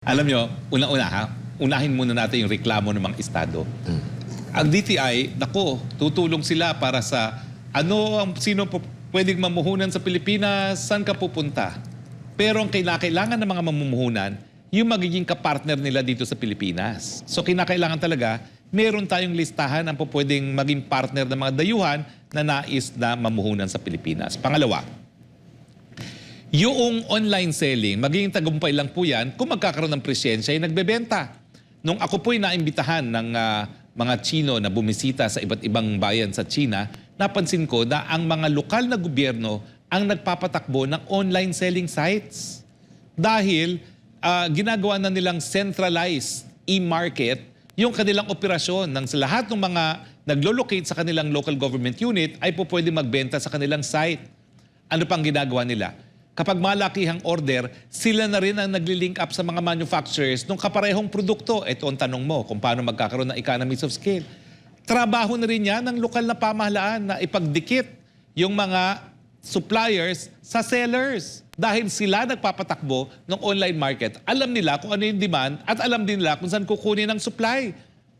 Alam nyo, una-una ha, unahin muna natin yung reklamo ng mga estado. Ang DTI, nako, tutulong sila para sa ano ang sino po pwedeng mamuhunan sa Pilipinas, saan ka pupunta. Pero ang kinakailangan ng mga mamumuhunan, yung magiging kapartner nila dito sa Pilipinas. So kinakailangan talaga, meron tayong listahan ang pwedeng maging partner ng mga dayuhan na nais na mamuhunan sa Pilipinas. Pangalawa, yung online selling, magiging tagumpay lang po yan kung magkakaroon ng presyensya ay nagbebenta. Nung ako po'y naimbitahan ng ah, mga Chino na bumisita sa iba't ibang bayan sa China, napansin ko na ang mga lokal na gobyerno ang nagpapatakbo ng online selling sites. Dahil ah, ginagawa na nilang centralized e-market yung kanilang operasyon ng lahat ng mga naglo-locate sa kanilang local government unit ay po pwede magbenta sa kanilang site. Ano pang ginagawa nila? Kapag malakihang order, sila na rin ang nagli-link up sa mga manufacturers ng kaparehong produkto. Ito ang tanong mo kung paano magkakaroon ng economies of scale. Trabaho na rin yan ng lokal na pamahalaan na ipagdikit yung mga suppliers sa sellers. Dahil sila nagpapatakbo ng online market, alam nila kung ano yung demand at alam din nila kung saan kukunin ang supply.